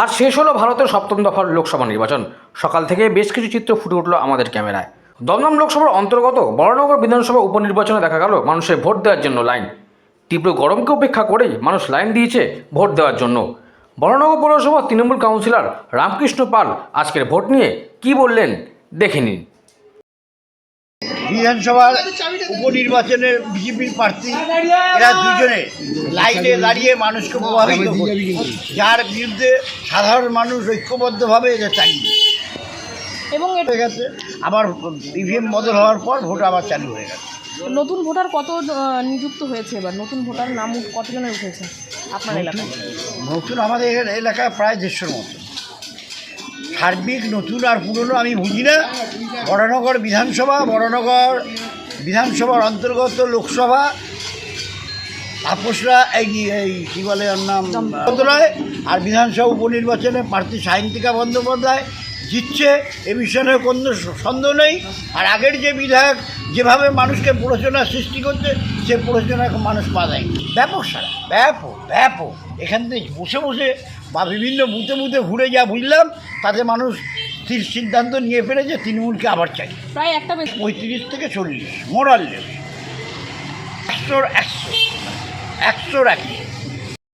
আর শেষ হলো ভারতের সপ্তম দফার লোকসভা নির্বাচন। সকাল থেকে বেশ কিছু চিত্র ফুটে উঠল আমাদের ক্যামেরায়। দমদম লোকসভার অন্তর্গত বড়নগর বিধানসভা উপনির্বাচনে দেখা গেল মানুষের ভোট দেওয়ার জন্য লাইন। তীব্র গরমকে উপেক্ষা করেই মানুষ লাইন দিয়েছে ভোট দেওয়ার জন্য। বড়নগর পৌরসভার তৃণমূল কাউন্সিলর রামকৃষ্ণ পাল আজকের ভোট নিয়ে কি বললেন দেখে নিন। বিধানসভার উপনির্বাচনের বিজেপির প্রার্থী এরা দুজনে লাইনে দাঁড়িয়ে মানুষকে প্রভাবিত যার বিরুদ্ধে সাধারণ মানুষ ঐক্যবদ্ধভাবে এদের চালিয়ে এবং হয়ে গেছে। আবার ইভিএম বদল হওয়ার পর ভোট আবার চালু হয়ে গেছে। নতুন ভোটার কত নিযুক্ত হয়েছে এবার? নতুন ভোটার নাম কতজনের উঠেছে আপনার এলাকায়? নতুন আমাদের এলাকায় প্রায় দেড়শোর মতো। সার্বিক নতুন আর পুরনো আমি বুঝি না। বড়নগর বিধানসভা, বড়নগর বিধানসভার অন্তর্গত লোকসভা, তাপসরা, এই এই কী বলে ওর নাম? বদলায় আর বিধানসভা উপনির্বাচনে প্রার্থী সাহিত্যিকা বন্দ্যোপাধ্যায় জিতছে। এ বিষয়ে কোনো সন্দেহ নেই। আর আগের যে বিধায়ক যেভাবে মানুষকে প্ররোচনা সৃষ্টি করছে সে প্ররোচনা এখন মানুষ পা দেয় ব্যাপক সারা ব্যাপক ব্যাপক। এখান থেকে বসে বসে বা বিভিন্ন বুথে বুথে ঘুরে যা বুঝলাম তাতে মানুষ স্থির সিদ্ধান্ত নিয়ে ফেলেছে তৃণমূলকে আবার চাই। প্রায় একটা বেশি পঁয়ত্রিশ থেকে চল্লিশ মোরাল লেভেল। একশোর একশো একশোর একশো